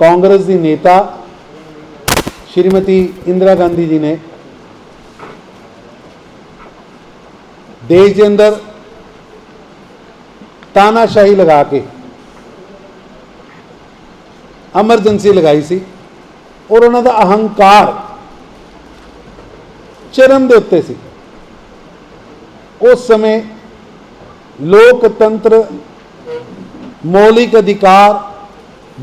ਕਾਂਗਰਸ ਦੀ ਨੇਤਾ ਸ਼੍ਰੀਮਤੀ ਇੰਦਰਾ ਗਾਂਧੀ ਜੀ ਨੇ ਦੇਸ਼ ਦੇ ਅੰਦਰ ਤਾਨਾਸ਼ਾਹੀ ਲਗਾ ਕੇ ਐਮਰਜੈਂਸੀ ਲਗਾਈ ਸੀ ਔਰ ਉਹਨਾਂ ਦਾ ਅਹੰਕਾਰ ਚਰਮ ਦੇ ਉੱਤੇ ਸੀ। ਉਸ ਸਮੇਂ ਲੋਕਤੰਤਰ ਮੌਲਿਕ ਅਧਿਕਾਰ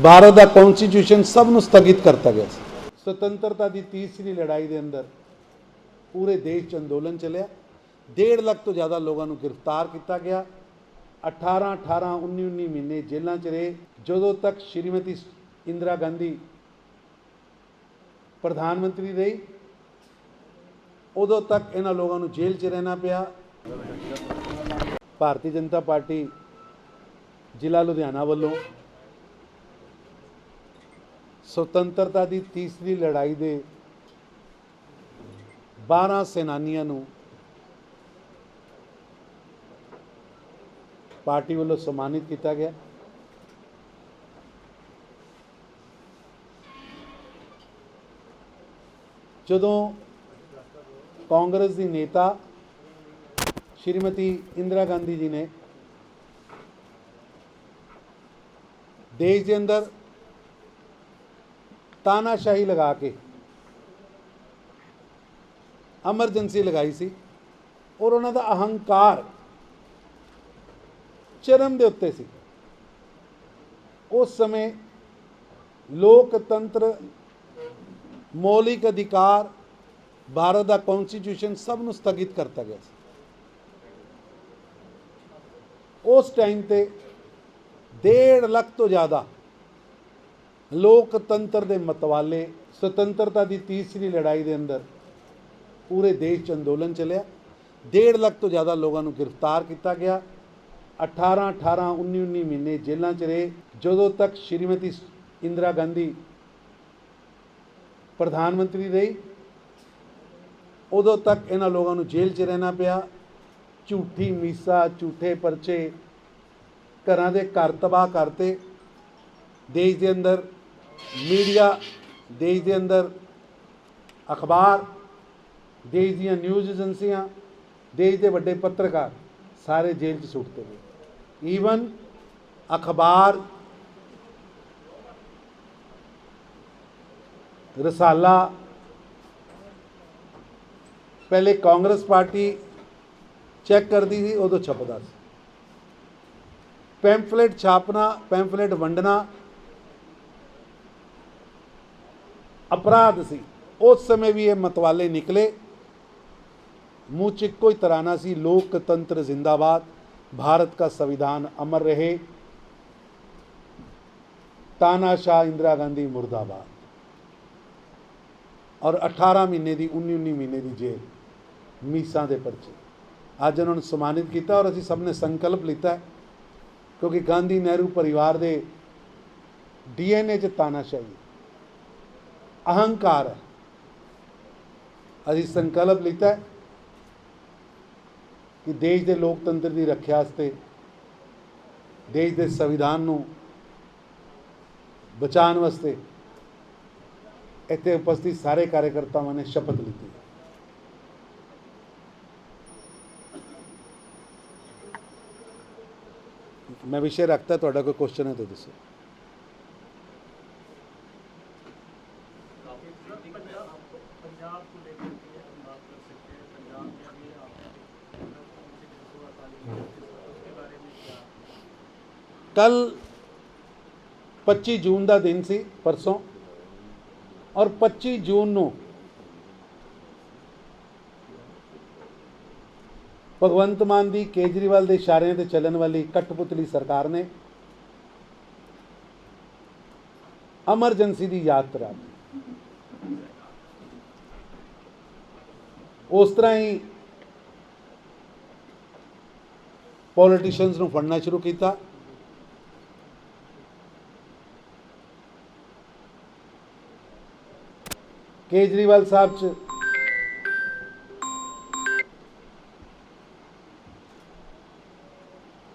ਭਾਰਤ ਦਾ ਕਨਸਟੀਟਿਊਸ਼ਨ ਸਭ ਨੂੰ ਸਥਗਿਤ ਕਰਤਾ ਗਿਆ ਸੀ। ਸੁਤੰਤਰਤਾ ਦੀ ਤੀਸਰੀ ਲੜਾਈ ਦੇ ਅੰਦਰ ਪੂਰੇ ਦੇਸ਼ 'ਚ ਅੰਦੋਲਨ ਚੱਲਿਆ। 1.5 ਲੱਖ ਤੋਂ ਜ਼ਿਆਦਾ ਲੋਕਾਂ ਨੂੰ ਗ੍ਰਿਫਤਾਰ ਕੀਤਾ ਗਿਆ। 18 18 19 19 ਮਹੀਨੇ ਜੇਲ੍ਹਾਂ 'ਚ ਰਹੇ। ਜਦੋਂ ਤੱਕ ਸ਼੍ਰੀਮਤੀ ਇੰਦਰਾ ਗਾਂਧੀ ਪ੍ਰਧਾਨ ਮੰਤਰੀ ਰਹੀ, ਉਦੋਂ ਤੱਕ ਇਹਨਾਂ ਲੋਕਾਂ ਨੂੰ ਜੇਲ੍ਹ 'ਚ ਰਹਿਣਾ ਪਿਆ। ਭਾਰਤੀ ਜਨਤਾ ਪਾਰਟੀ ਜ਼ਿਲ੍ਹਾ ਲੁਧਿਆਣਾ ਵੱਲੋਂ ਸੁਤੰਤਰਤਾ ਦੀ ਤੀਸਰੀ ਲੜਾਈ ਦੇ 12 ਸੈਨਾਨੀਆਂ ਨੂੰ ਪਾਰਟੀ ਵੱਲੋਂ ਸਨਮਾਨਿਤ ਕੀਤਾ ਗਿਆ। ਜਦੋਂ ਕਾਂਗਰਸ ਦੀ ਨੇਤਾ ਸ਼੍ਰੀਮਤੀ ਇੰਦਰਾ ਗਾਂਧੀ ਜੀ ਨੇ ਦੇਸ਼ ਦੇ ਅੰਦਰ ਤਾਨਾਸ਼ਾਹੀ ਲਗਾ ਕੇ ਐਮਰਜੈਂਸੀ ਲਗਾਈ ਸੀ ਔਰ ਉਹਨਾਂ ਦਾ ਅਹੰਕਾਰ ਚਰਮ ਦੇ ਉੱਤੇ ਸੀ। ਉਸ ਸਮੇਂ ਲੋਕਤੰਤਰ, ਮੌਲਿਕ ਅਧਿਕਾਰ, ਭਾਰਤ ਦਾ ਕਨਸਟੀਟਿਊਸ਼ਨ ਸਭ ਨੂੰ ਸਥਗਿਤ ਕਰਤਾ ਗਿਆ ਸੀ। ਉਸ ਟਾਈਮ ਤੇ 1.5 ਲੱਖ ਤੋਂ ਜ਼ਿਆਦਾ ਲੋਕਤੰਤਰ ਦੇ ਮਤਵਾਲੇ, ਸੁਤੰਤਰਤਾ ਦੀ ਤੀਸਰੀ ਲੜਾਈ ਦੇ ਅੰਦਰ ਪੂਰੇ ਦੇਸ਼ 'ਚ ਅੰਦੋਲਨ ਚੱਲਿਆ। 1.5 ਲੱਖ ਤੋਂ ਜ਼ਿਆਦਾ ਲੋਕਾਂ ਨੂੰ ਗ੍ਰਿਫਤਾਰ ਕੀਤਾ ਗਿਆ। 18 18 19 19 ਮਹੀਨੇ ਜੇਲ੍ਹਾਂ 'ਚ ਰਹੇ। ਜਦੋਂ ਤੱਕ ਸ਼੍ਰੀਮਤੀ ਇੰਦਰਾ ਗਾਂਧੀ ਪ੍ਰਧਾਨ ਮੰਤਰੀ ਰਹੀ, ਉਦੋਂ ਤੱਕ ਇਹਨਾਂ ਲੋਕਾਂ ਨੂੰ ਜੇਲ੍ਹ 'ਚ ਰਹਿਣਾ ਪਿਆ। ਝੂਠੀ ਮੀਸਾ, ਝੂਠੇ ਪਰਚੇ ਘਰਾਂ ਦੇ ਘਰ ਤਬਾਹ ਕਰਤੇ। ਦੇਸ਼ ਦੇ ਅੰਦਰ ਮੀਡੀਆ ਦੇਸ਼ ਦੇ ਅੰਦਰ ਅਖਬਾਰ, ਦੇਸ਼ ਦੀਆਂ ਨਿਊਜ਼ ਏਜੰਸੀਆਂ ਦੇਸ਼ ਦੇ ਵੱਡੇ ਪੱਤਰਕਾਰ ਸਾਰੇ ਜੇਲ੍ਹ 'ਚ ਸੁੱਟਦੇ ਨੇ। ਈਵਨ ਅਖਬਾਰ, ਰਸਾਲਾ, ਪਹਿਲੇ ਕਾਂਗਰਸ ਪਾਰਟੀ ਚੈੱਕ ਕਰਦੀ ਸੀ, ਉਦੋਂ ਛਪਦਾ ਸੀ। ਪੈਂਫਲੇਟ ਛਾਪਣਾ ਪੈਂਫਲੇਟ ਵੰਡਣਾ ਅਪਰਾਧ ਸੀ ਉਸ ਸਮੇਂ ਵੀ ਇਹ ਮਤਵਾਲੇ ਨਿਕਲੇ ਮੂੰਹ 'ਚ ਇੱਕੋ ਹੀ ਤਰਾਨਾ ਸੀ ਲੋਕਤੰਤਰ ਜ਼ਿੰਦਾਬਾਦ ਭਾਰਤ का संविधान अमर रहे ਤਾਨਾਸ਼ਾਹ ਇੰਦਰਾ ਗਾਂਧੀ ਮੁਰਦਾਬਾਦ ਔਰ 18 ਮਹੀਨੇ ਦੀ 19 19 ਮਹੀਨੇ ਦੀ ਜੇਲ੍ਹ ਮੀਸਾਂ ਦੇ ਪਰਚੇ ਅੱਜ ਉਹਨਾਂ ਨੂੰ ਸਨਮਾਨਿਤ ਕੀਤਾ ਔਰ ਅਸੀਂ ਸਭ ਨੇ ਸੰਕਲਪ ਲਿੱਤਾ ਹੈ ਕਿਉਂਕਿ ਗਾਂਧੀ ਨਹਿਰੂ ਪਰਿਵਾਰ ਦੇ ਡੀਐਨਏ 'ਚ ਤਾਨਾਸ਼ਾਹੀ ਹੈ ਅਹੰਕਾਰ ਹੈ। ਅਸੀਂ ਸੰਕਲਪ ਲਿੱਤਾ ਕਿ ਦੇਸ਼ ਦੇ ਲੋਕਤੰਤਰ ਦੀ ਰੱਖਿਆ ਵਾਸਤੇ, ਦੇਸ਼ ਦੇ ਸੰਵਿਧਾਨ ਨੂੰ ਬਚਾਉਣ ਵਾਸਤੇ ਇੱਥੇ ਉਪਸਥਿਤ ਸਾਰੇ ਕਾਰਜਕਰਤਾਵਾਂ ਨੇ ਸ਼ਪਥ ਲਿੱਤੀ ਮੈਂ ਵਿਸ਼ੇ ਰੱਖਤਾ, ਤੁਹਾਡਾ ਕੋਈ ਕੁਐਸਚਨ ਹੈ ਤਾਂ ਦੱਸੋ। ਕੱਲ 25 ਜੂਨ ਦਾ ਦਿਨ ਸੀ, ਪਰਸੋਂ। ਔਰ 25 ਜੂਨ ਨੂੰ ਭਗਵੰਤ ਮਾਨ ਦੀ ਕੇਜਰੀਵਾਲ ਦੇ ਇਸ਼ਾਰਿਆਂ ਤੇ ਚੱਲਣ ਵਾਲੀ ਕਠਪੁਤਲੀ ਸਰਕਾਰ ਨੇ ਐਮਰਜੈਂਸੀ ਦੀ ਯਾਤਰਾ ਉਸ ਤਰ੍ਹਾਂ ਹੀ ਪੋਲੀਟੀਸ਼ੀਅਨਸ ਨੂੰ ਫੜਨਾ ਸ਼ੁਰੂ ਕੀਤਾ। ਕੇਜਰੀਵਾਲ ਸਾਹਿਬ ਚ।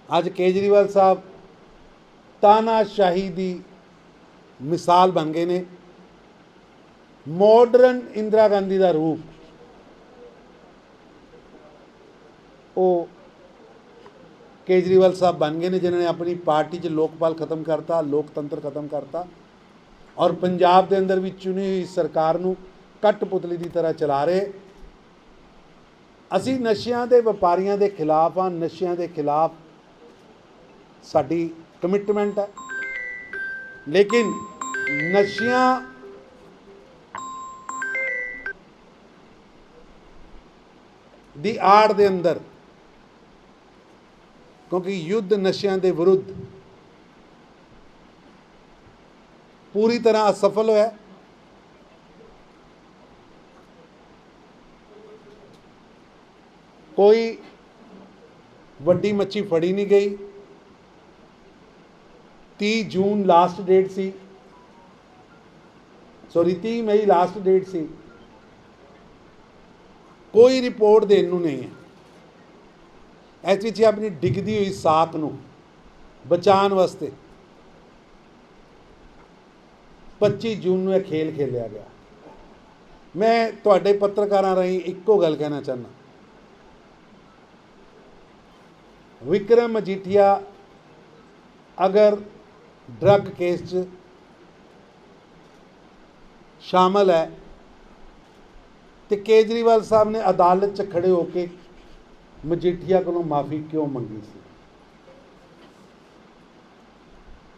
ਅੱਜ ਕੇਜਰੀਵਾਲ ਸਾਹਿਬ ਤਾਨਾਸ਼ਾਹੀ ਦੀ ਮਿਸਾਲ ਬਣ ਗਏ ਨੇ। ਮਾਡਰਨ ਇੰਦਰਾ ਗਾਂਧੀ ਦਾ ਰੂਪ, ਉਹ ਕੇਜਰੀਵਾਲ ਸਾਹਿਬ ਬਣ ਗਏ ਨੇ, ਜਿਨ੍ਹਾਂ ਨੇ ਆਪਣੀ ਪਾਰਟੀ 'ਚ ਲੋਕਪਾਲ ਖਤਮ ਕਰਤਾ, ਲੋਕਤੰਤਰ ਖਤਮ ਕਰਤਾ। ਔਰ ਪੰਜਾਬ ਦੇ ਅੰਦਰ ਵੀ ਚੁਣੀ ਹੋਈ ਸਰਕਾਰ ਨੂੰ ਕਠਪੁਤਲੀ ਦੀ ਤਰ੍ਹਾਂ ਚਲਾ ਰਹੇ। ਅਸੀਂ ਨਸ਼ਿਆਂ ਦੇ ਵਪਾਰੀਆਂ ਦੇ ਖਿਲਾਫ ਆ ਨਸ਼ਿਆਂ ਦੇ ਖਿਲਾਫ ਸਾਡੀ ਕਮਿਟਮੈਂਟ ਹੈ। ਲੇਕਿਨ ਨਸ਼ਿਆਂ ਦੀ ਆੜ ਦੇ ਅੰਦਰ, ਕਿਉਂਕਿ ਯੁੱਧ ਨਸ਼ਿਆਂ ਦੇ ਵਿਰੁੱਧ ਪੂਰੀ ਤਰ੍ਹਾਂ ਅਸਫਲ ਹੋਇਆ। ਕੋਈ ਵੱਡੀ ਮੱਛੀ ਫੜੀ ਨਹੀਂ ਗਈ। 30 ਜੂਨ ਲਾਸਟ ਡੇਟ ਸੀ। ਸੌਰੀ 30 ਮਈ ਲਾਸਟ ਡੇਟ ਸੀ। ਕੋਈ ਰਿਪੋਰਟ ਦੇਣ ਨੂੰ ਨਹੀਂ ਹੈ। ਐਸ ਵਿੱਚ ਆਪਣੀ ਡਿੱਗਦੀ ਹੋਈ ਸਾਖ ਨੂੰ ਬਚਾਉਣ ਵਾਸਤੇ 25 ਜੂਨ ਨੂੰ ਇਹ ਖੇਲ ਖੇਲਿਆ ਗਿਆ। ਮੈਂ ਤੁਹਾਡੇ ਪੱਤਰਕਾਰਾਂ ਰਾਹੀਂ ਇੱਕੋ ਗੱਲ ਕਹਿਣਾ ਚਾਹੁੰਦਾ। ਵਿਕਰਮ ਮਜੀਠੀਆ ਅਗਰ ਡਰੱਗ ਕੇਸ 'ਚ ਸ਼ਾਮਲ ਹੈ ਤੇ ਕੇਜਰੀਵਾਲ ਸਾਹਿਬ ਨੇ ਅਦਾਲਤ 'ਚ ਖੜੇ ਹੋ ਕੇ ਮਜੀਠੀਆ ਕੋਲੋਂ ਮਾਫੀ ਕਿਉਂ ਮੰਗੀ ਸੀ?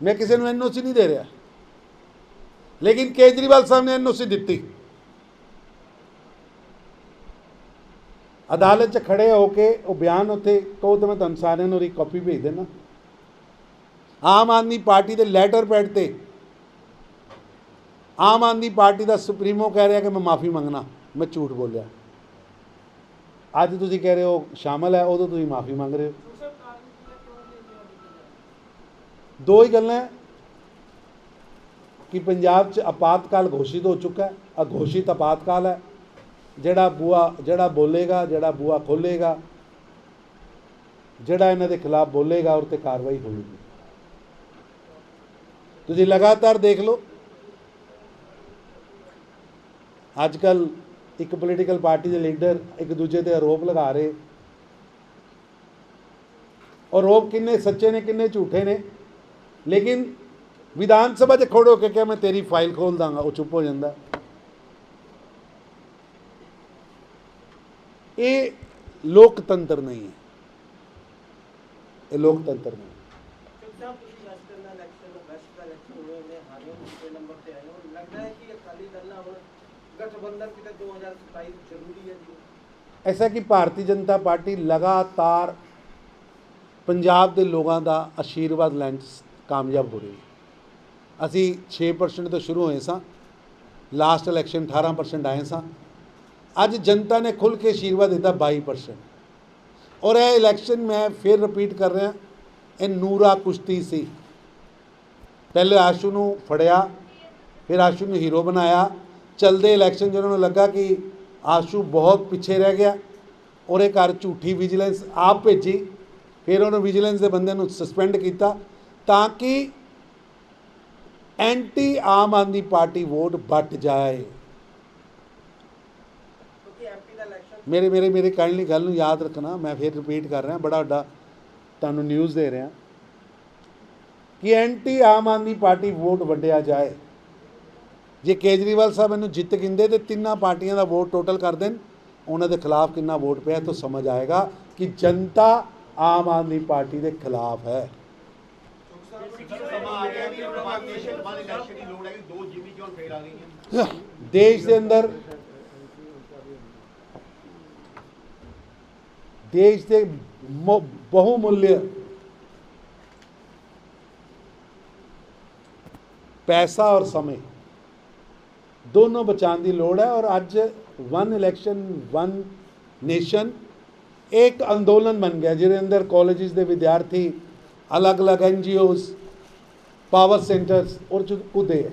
ਮੈਂ ਕਿਸੇ ਨੂੰ ਐਨਓਸੀ ਨਹੀਂ ਦੇ ਰਿਹਾ। ਲੇਕਿਨ ਕੇਜਰੀਵਾਲ ਸਾਹਿਬ ਨੇ ਐਨਓਸੀ ਦਿੱਤੀ। ਅਦਾਲਤ 'ਚ ਖੜੇ ਹੋ ਕੇ ਉਹ ਬਿਆਨ ਉੱਥੇ ਕਹੋ ਤਾਂ ਮੈਂ ਤੁਹਾਨੂੰ ਸਾਰਿਆਂ ਨੂੰ ਉਹਦੀ ਕਾਪੀ ਭੇਜ ਦੇਣਾ ਆਮ ਆਦਮੀ ਪਾਰਟੀ ਦੇ ਲੈਟਰ ਪੈਡ ਤੇ ਆਮ ਆਦਮੀ ਪਾਰਟੀ ਦਾ ਸੁਪਰੀਮੋ ਕਹਿ ਰਿਹਾ ਕਿ ਮੈਂ ਮਾਫੀ ਮੰਗਣਾ, ਮੈਂ ਝੂਠ ਬੋਲਿਆ। ਅੱਜ ਤੁਸੀਂ ਕਹਿ ਰਹੇ ਹੋ ਸ਼ਾਮਲ ਹੈ, ਉਦੋਂ ਤੁਸੀਂ ਮਾਫੀ ਮੰਗ ਰਹੇ ਹੋ। ਦੋ ਹੀ ਗੱਲਾਂ ਕਿ ਪੰਜਾਬ 'ਚ ਆਪਾਤਕਾਲ ਘੋਸ਼ਿਤ ਹੋ ਚੁੱਕਾ ਹੈ, ਅਘੋਸ਼ਿਤ ਆਪਾਤਕਾਲ ਹੈ। ਜਿਹੜਾ ਬੂਆ, ਜਿਹੜਾ ਬੋਲੇਗਾ, ਜਿਹੜਾ ਬੂਆ ਖੋਲੇਗਾ, ਜਿਹੜਾ ਇਹਨਾਂ ਦੇ ਖਿਲਾਫ ਬੋਲੇਗਾ ਉਹ ਤੇ ਕਾਰਵਾਈ ਹੋਵੇਗੀ ਤੁਸੀਂ ਲਗਾਤਾਰ ਦੇਖ ਲਓ। ਅੱਜ ਕੱਲ ਇੱਕ ਪੋਲੀਟੀਕਲ ਪਾਰਟੀ ਦੇ ਲੀਡਰ ਇੱਕ ਦੂਜੇ ਤੇ ਆਰੋਪ ਲਗਾ ਰਹੇ। ਔਰ ਆਰੋਪ ਕਿੰਨੇ ਸੱਚੇ ਨੇ, ਕਿੰਨੇ ਝੂਠੇ ਨੇ। ਲੇਕਿਨ ਵਿਧਾਨ ਸਭਾ 'ਚ ਖੜੋ ਕੇ ਕਿ ਮੈਂ ਤੇਰੀ ਫਾਈਲ ਖੋਲ ਦਾਂਗਾ। ਉਹ ਚੁੱਪ ਹੋ ਜਾਂਦਾ। ਇਹ ਲੋਕਤੰਤਰ ਨਹੀਂ ਹੈ। ਇਹ ਲੋਕਤੰਤਰ ਨਹੀਂ ਸਾਹਿਬ ਤੁਸੀਂ ਵੈਸਟਰਨ ਦਾ ਇਲੈਕਸ਼ਨ ਵੈਸਟ ਦਾ ਇਲੈਕਸ਼ਨ ਹੋਏ ਨੇ ਹਾਰੇ ਹੋ ਦੂਸਰੇ ਨੰਬਰ ਤੇ ਆਏ ਹੋ ਲੱਗਦਾ ਹੈ ਕਿ ਅਕਾਲੀ ਦਲ ਨਾਲ ਹੁਣ ਗਠਬੰਧਨ ਕਿਤੇ 2027 ਜ਼ਰੂਰੀ ਹੈ ਜੀ। ਐਸਾ ਕਿ ਭਾਰਤੀ ਜਨਤਾ ਪਾਰਟੀ ਲਗਾਤਾਰ ਪੰਜਾਬ ਦੇ ਲੋਕਾਂ ਦਾ ਆਸ਼ੀਰਵਾਦ ਲੈਣ ਕਾਮਯਾਬ ਹੋ ਰਹੀ ਹੈ। ਅਸੀਂ 6% ਤੋਂ ਸ਼ੁਰੂ ਹੋਏ ਸਾਂ। ਲਾਸਟ ਇਲੈਕਸ਼ਨ 18% ਆਏ ਸਾਂ। ਅੱਜ ਜਨਤਾ ਨੇ ਖੁੱਲ੍ਹ ਕੇ ਆਸ਼ੀਰਵਾਦ ਦਿੱਤਾ 22% ਔਰ ਇਹ ਇਲੈਕਸ਼ਨ ਮੈਂ ਫਿਰ ਰਿਪੀਟ ਕਰ ਰਿਹਾ। ਇਹ ਨੂਰਾ ਕੁਸ਼ਤੀ ਸੀ। ਪਹਿਲੇ ਆਸ਼ੂ ਨੂੰ ਫੜਿਆ, ਫਿਰ ਆਸ਼ੂ ਨੂੰ ਹੀਰੋ ਬਣਾਇਆ। ਚਲਦੇ ਇਲੈਕਸ਼ਨ ਜਿਹਨਾਂ ਨੂੰ ਲੱਗਾ ਕਿ ਆਸ਼ੂ ਬਹੁਤ ਪਿੱਛੇ ਰਹਿ ਗਿਆ ਉਹਦੇ ਘਰ ਝੂਠੀ ਵਿਜੀਲੈਂਸ ਆਪ ਭੇਜੀ। ਫਿਰ ਉਹਨੂੰ ਵਿਜੀਲੈਂਸ ਦੇ ਬੰਦੇ ਨੂੰ ਸਸਪੈਂਡ ਕੀਤਾ ਤਾਂ ਕਿ anti Aam Aadmi party vote ਵੱਟ ਜਾਏ। ਮੇਰੇ ਮੇਰੇ ਮੇਰੇ ਕਾਈਂਡਲੀ ਗੱਲ ਨੂੰ ਯਾਦ ਰੱਖਣਾ ਮੈਂ ਫਿਰ ਰਿਪੀਟ ਕਰ ਰਿਹਾ ਬੜਾ ਵੱਡਾ ਤੁਹਾਨੂੰ ਨਿਊਜ਼ ਦੇ ਰਿਹਾ। ਕਿ anti Aam Aadmi party vote ਵੰਡਿਆ ਜਾਏ। ਜੇ ਕੇਜਰੀਵਾਲ ਸਾਹਿਬ ਇਹਨੂੰ ਜਿੱਤ ਗਿੰਦੇ ਤੇ ਤਿੰਨਾਂ ਪਾਰਟੀਆਂ ਦਾ ਵੋਟ ਟੋਟਲ ਕਰ ਦੇਣ ਉਹਨਾਂ ਦੇ ਖਿਲਾਫ ਕਿੰਨਾ ਵੋਟ ਪਿਆ ਤਾਂ ਸਮਝ ਆਏਗਾ ਕਿ ਜਨਤਾ ਆਮ ਆਦਮੀ ਪਾਰਟੀ ਦੇ ਖਿਲਾਫ ਹੈ। ਦੇਸ਼ ਦੇ ਅੰਦਰ ਦੇਸ਼ ਦੇ ਮੁ- ਬਹੁਮੁੱਲਿਆ ਪੈਸਾ ਔਰ ਸਮੇਂ ਦੋਨੋਂ ਬਚਾਉਣ ਦੀ ਲੋੜ ਹੈ ਔਰ ਅੱਜ ਵਨ ਇਲੈਕਸ਼ਨ ਵਨ ਨੇਸ਼ਨ ਇੱਕ ਅੰਦੋਲਨ ਬਣ ਗਿਆ ਜਿਹਦੇ ਅੰਦਰ ਕਾਲਜਿਸ ਦੇ ਵਿਦਿਆਰਥੀ ਅਲੱਗ-ਅਲੱਗ ਐਨਜੀਓਜ਼ ਪਾਵਰ ਸੈਂਟਰਸ ਔਰ ਚ ਕੁਦੇ ਹੈ।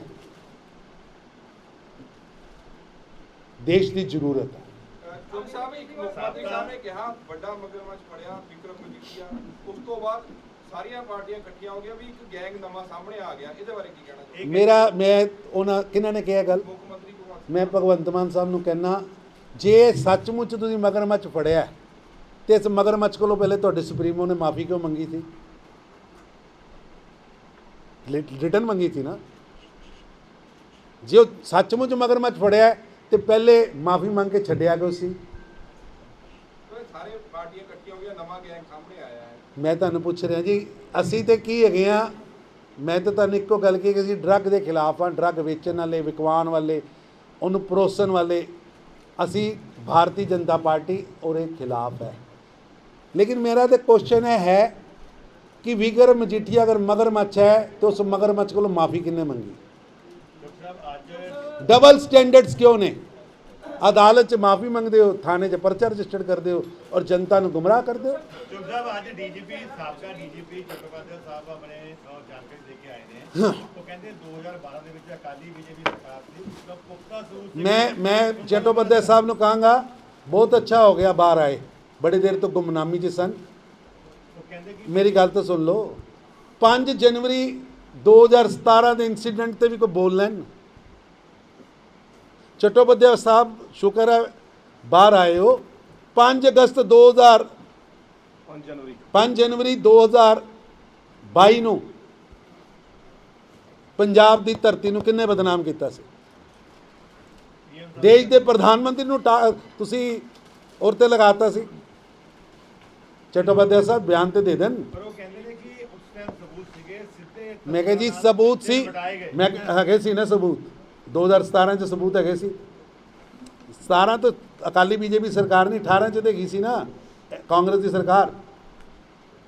ਦੇਸ਼ ਦੀ ਜ਼ਰੂਰਤ ਹੈ। ਚੌਕ ਸਾਹਿਬ ਇੱਕ ਮੁੱਖ ਮੰਤਰੀ ਸਾਹਿਬ ਨੇ ਕਿਹਾ ਵੱਡਾ ਮਗਰਮੱਛ ਫੜਿਆ ਵਿਕਰਮ ਮਜੀਠੀਆ ਉਸ ਤੋਂ ਬਾਅਦ ਸਾਰੀਆਂ ਪਾਰਟੀਆਂ ਇਕੱਠੀਆਂ ਹੋ ਗਈਆਂ ਵੀ ਇੱਕ ਗੈਂਗ ਨਵਾਂ ਸਾਹਮਣੇ ਆ ਗਿਆ। ਇਹਦੇ ਬਾਰੇ ਕੀ ਕਹਿਣਾ ਚਾਹੁੰਦੇ ਮੇਰਾ ਮੈਂ ਉਹਨਾਂ ਕਿਹਨਾਂ ਨੇ ਕਿਹਾ ਗੱਲ? ਮੁੱਖ ਮੰਤਰੀ ਭਗਵੰਤ ਮੈਂ ਭਗਵੰਤ ਮਾਨ ਸਾਹਿਬ ਨੂੰ ਕਹਿਣਾ ਜੇ ਸੱਚਮੁੱਚ ਤੁਸੀਂ ਮਗਰਮੱਛ ਫੜਿਆ ਤੇ ਇਸ ਮਗਰਮੱਛ ਕੋਲੋਂ ਪਹਿਲੇ ਤੁਹਾਡੇ ਸੁਪਰੀਮੋ ਨੇ ਮਾਫੀ ਕਿਉਂ ਮੰਗੀ ਸੀ? ਰਿਟਰਨ ਮੰਗੀ ਸੀ ਨਾ। ਜੇ ਉਹ ਸੱਚਮੁੱਚ ਮਗਰਮੱਛ ਫੜਿਆ ਤੇ ਪਹਿਲੇ ਮਾਫੀ ਮੰਗ ਕੇ ਛੱਡਿਆ ਕਿਉਂ ਸੀ? ਕਿਉਂਕਿ ਸਾਰੇ ਪਾਰਟੀਆਂ ਇਕੱਠੀਆਂ ਹੋ ਗਈਆਂ ਨਵਾਂ ਗੈਂਗ ਸਾਹਮਣੇ ਆਇਆ ਹੈ। ਮੈਂ ਤੁਹਾਨੂੰ ਪੁੱਛ ਰਿਹਾ ਜੀ ਅਸੀਂ ਤੇ ਕੀ ਹੈਗੇ ਆ ਮੈਂ ਤਾਂ ਤੁਹਾਨੂੰ ਇੱਕੋ ਗੱਲ ਕਹੀ ਕਿ ਅਸੀਂ ਡਰੱਗ ਦੇ ਖਿਲਾਫ ਆ ਡਰੱਗ ਵੇਚਣ ਵਾਲੇ ਵਿਕਵਾਨ ਵਾਲੇ ਉਹਨੂੰ ਪਰੋਸਣ ਵਾਲੇ। ਅਸੀਂ ਭਾਰਤੀ ਜਨਤਾ ਪਾਰਟੀ ਉਹਦੇ ਖਿਲਾਫ ਹੈ। ਲੇਕਿਨ ਮੇਰਾ ਤੇ ਕੁਐਸਚਨ ਹੈ ਕਿ ਵਿਕਰਮ ਮਜੀਠੀਆ ਅਗਰ ਮਗਰਮੱਛ ਹੈ ਤਾਂ ਉਸ ਮਗਰਮੱਛ ਕੋਲੋਂ ਮਾਫੀ ਕਿੰਨੇ ਮੰਗੀ ਡਬਲ ਸਟੈਂਡਰਡਸ ਕਿਉਂ ਨੇ ਅਦਾਲਤ 'ਚ ਮਾਫੀ ਮੰਗਦੇ ਹੋ ਥਾਣੇ 'ਚ ਪਰਚਾ ਰਜਿਸਟਰ ਕਰਦੇ ਹੋ ਔਰ ਜਨਤਾ ਨੂੰ ਗੁੰਮਰਾਹ ਕਰਦੇ ਹੋ ਸਾਹਿਬ ਅੱਜ ਡੀਜੀਪੀ ਸਾਬਕਾ ਡੀਜੀਪੀ ਚਟੋਪਾਧਿਆਏ ਸਾਹਿਬ ਆਪਣੇ ਜਾਣਕਾਰੀ ਦੇ ਕੇ ਆਏ ਨੇ ਉਹ ਕਹਿੰਦੇ 2012 ਦੇ ਵਿੱਚ ਅਕਾਲੀ ਬੀਜੇਪੀ ਸਰਕਾਰ ਸੀ ਪੁਖਤਾ ਸਬੂਤ ਸੀ ਮੈਂ ਮੈਂ ਚਟੋਪਾਧਿਆਏ ਸਾਹਿਬ ਨੂੰ ਕਹਾਂਗਾ ਬਹੁਤ ਅੱਛਾ ਹੋ ਗਿਆ ਬਾਹਰ ਆਏ ਬੜੀ ਦੇਰ ਤੋਂ ਗੁੰਮਨਾਮੀ 'ਚ ਸਨ ਮੇਰੀ ਗੱਲ ਤਾਂ ਸੁਣ ਲਓ। 5 ਜਨਵਰੀ 2017 ਦੇ ਇਨਸੀਡੈਂਟ ਤੇ ਵੀ ਕੋਈ ਬੋਲ ਲੈਣ। ਚਟੋਪਾਧਿਆਏ ਸਾਹਿਬ ਸ਼ੁਕਰ ਹੈ ਬਾਹਰ ਆਏ ਹੋ। 5 ਅਗਸਤ 2000 5 ਜਨਵਰੀ। 5 ਜਨਵਰੀ 2022 ਨੂੰ ਪੰਜਾਬ ਦੀ ਧਰਤੀ ਨੂੰ ਕਿੰਨੇ ਬਦਨਾਮ ਕੀਤਾ ਸੀ? ਦੇਸ਼ ਦੇ ਪ੍ਰਧਾਨ ਮੰਤਰੀ ਨੂੰ ਤੁਸੀਂ ਔਰ ਤੇ ਲਗਾਤਾ ਸੀ। ਚਟੋਪਾਧਿਆਏ ਸਾਹਿਬ ਬਿਆਨ ਤੇ ਦੇ ਦੇਣ ਪਰ ਉਹ ਕਹਿੰਦੇ ਨੇ ਕਿ ਉਸ ਟਾਈਮ ਸਬੂਤ ਸੀਗੇ ਸਿੱਧੇ ਮੈਂ ਕਿਹਾ ਜੀ ਸਬੂਤ ਸੀ ਮੈਂ ਹੈਗੇ ਸੀ ਨਾ ਸਬੂਤ 2017 ਚ ਸਬੂਤ ਹੈਗੇ ਸੀ 17 ਤੋਂ ਅਕਾਲੀ ਬੀਜੇਪੀ ਸਰਕਾਰ ਨਹੀਂ 18 ਚ ਤੇ ਗਈ ਸੀ ਨਾ ਕਾਂਗਰਸ ਦੀ ਸਰਕਾਰ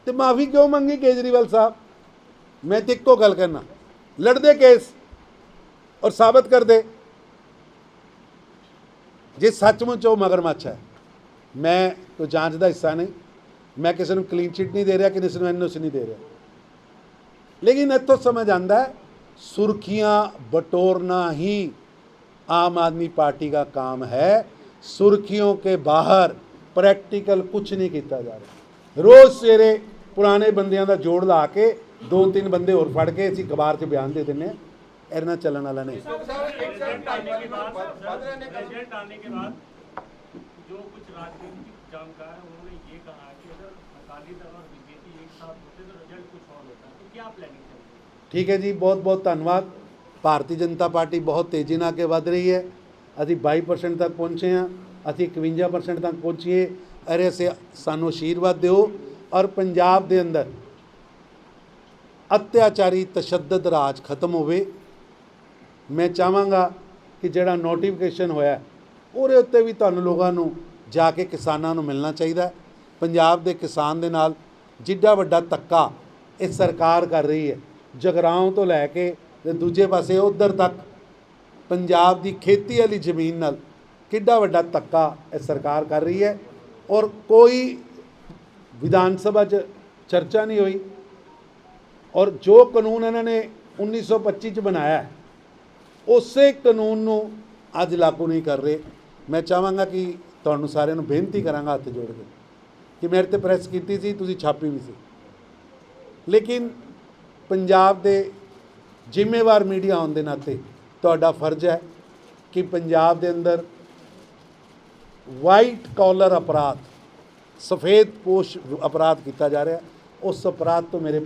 ਤੇ ਮਾਫੀ ਕਿਉਂ ਮੰਗੀ ਕੇਜਰੀਵਾਲ ਸਾਹਿਬ ਮੈਂ ਤੇ ਇੱਕੋ ਗੱਲ ਕਰਨਾ ਲੜਦੇ ਕੇਸ ਔਰ ਸਾਬਤ ਕਰ ਦੇ ਜੇ ਸੱਚਮੁੱਚ ਉਹ ਮਗਰਮੱਛ ਹੈ ਮੈਂ ਕੋਈ ਜਾਂਚ ਦਾ ਹਿੱਸਾ ਨਹੀਂ ਮੈਂ ਕਿਸੇ ਨੂੰ ਕਲੀਨ ਚਿੱਟ ਨਹੀਂ ਦੇ ਰਿਹਾ ਕਿਸੇ ਨੂੰ ਐਨਓਸੀ ਨਹੀਂ ਦੇ ਰਿਹਾ लेकिन ਇੱਥੋਂ ਸਮਝ ਆਂਦਾ ਹੈ सुर्खियां बटोरना ही आम आदमी पार्टी का काम है सुर्खियों के बाहर प्रैक्टिकल कुछ नहीं ਕੀਤਾ ਜਾ ਰਿਹਾ ਰੋਜ਼ ਸਵੇਰੇ ਪੁਰਾਣੇ ਬੰਦਿਆਂ ਦਾ ਜੋੜ ਲਾ ਕੇ ਦੋ ਤਿੰਨ ਬੰਦੇ ਹੋਰ ਫੜ ਕੇ ਅਸੀਂ ਅਖਬਾਰ 'ਚ ਬਿਆਨ ਦੇ ਦਿੰਨੇ ਆ ਇਹਦੇ ਨਾਲ ਚੱਲਣ ਵਾਲਾ ਨਹੀਂ प्रेसिडेंट आने के बाद प्रेसिडेंट ਠੀਕ ਹੈ ਜੀ, ਬਹੁਤ ਬਹੁਤ ਧੰਨਵਾਦ। ਭਾਰਤੀ ਜਨਤਾ ਪਾਰਟੀ ਬਹੁਤ ਤੇਜ਼ੀ ਨਾਲ ਅੱਗੇ ਵਧ ਰਹੀ ਹੈ। ਅਸੀਂ 22% ਤੱਕ ਪਹੁੰਚੇ ਹਾਂ। ਅਸੀਂ 51% ਤੱਕ ਪਹੁੰਚੀਏ। ਅਰੇ ਸੇ ਸਾਨੂੰ ਆਸ਼ੀਰਵਾਦ ਦਿਓ। ਔਰ ਪੰਜਾਬ ਦੇ ਅੰਦਰ ਅਤਿਆਚਾਰੀ ਤਸ਼ੱਦਦ ਰਾਜ ਖਤਮ ਹੋਵੇ। ਮੈਂ ਚਾਹਾਂਗਾ ਕਿ ਜਿਹੜਾ ਨੋਟੀਫਿਕੇਸ਼ਨ ਹੋਇਆ, ਉਹਦੇ ਉੱਤੇ ਵੀ ਤੁਹਾਨੂੰ ਲੋਕਾਂ ਨੂੰ ਜਾ ਕੇ ਕਿਸਾਨਾਂ ਨੂੰ ਮਿਲਣਾ ਚਾਹੀਦਾ। ਪੰਜਾਬ ਦੇ ਕਿਸਾਨ ਦੇ ਨਾਲ ਜਿੱਡਾ ਵੱਡਾ ਧੱਕਾ ਇਹ ਸਰਕਾਰ ਕਰ ਰਹੀ ਹੈ। ਜਗਰਾਉਂ ਤੋਂ ਲੈ ਕੇ ਤੇ ਦੂਜੇ ਪਾਸੇ ਉਧਰ ਤੱਕ ਪੰਜਾਬ ਦੀ ਖੇਤੀ ਵਾਲੀ ਜ਼ਮੀਨ ਨਾਲ ਕਿੱਡਾ ਵੱਡਾ ਧੱਕਾ ਇਹ ਸਰਕਾਰ ਕਰ ਰਹੀ ਹੈ ਔਰ ਕੋਈ ਵਿਧਾਨ ਸਭਾ 'ਚ ਚਰਚਾ ਨਹੀਂ ਹੋਈ। ਔਰ ਜੋ ਕਾਨੂੰਨ ਇਹਨਾਂ ਨੇ 1925 ਚ ਬਣਾਇਆ ਉਸੇ ਕਾਨੂੰਨ ਨੂੰ ਅੱਜ ਲਾਗੂ ਨਹੀਂ ਕਰ ਰਹੇ। ਮੈਂ ਚਾਹਾਂਗਾ ਕਿ ਤੁਹਾਨੂੰ ਸਾਰਿਆਂ ਨੂੰ ਬੇਨਤੀ ਕਰਾਂਗਾ ਹੱਥ ਜੋੜ ਕੇ। ਕਿ ਮੇਰੇ ਤੇ ਪ੍ਰੈਸ ਕੀਤੀ ਸੀ, ਤੁਸੀਂ ਛਾਪੀ ਵੀ ਸੀ। ਲੇਕਿਨ ਪੰਜਾਬ ਦੇ ਜ਼ਿੰਮੇਵਾਰ ਮੀਡੀਆ ਹੋਣ ਦੇ ਨਾਤੇ ਤੁਹਾਡਾ ਫਰਜ਼ ਹੈ ਕਿ ਪੰਜਾਬ ਦੇ ਅੰਦਰ ਵਾਈਟ ਕਾਲਰ ਅਪਰਾਧ, ਸਫੇਦ ਪੋਸ਼ ਅਪਰਾਧ ਕੀਤਾ ਜਾ ਰਿਹਾ। ਉਸ ਅਪਰਾਧ ਤੋਂ ਮੇਰੇ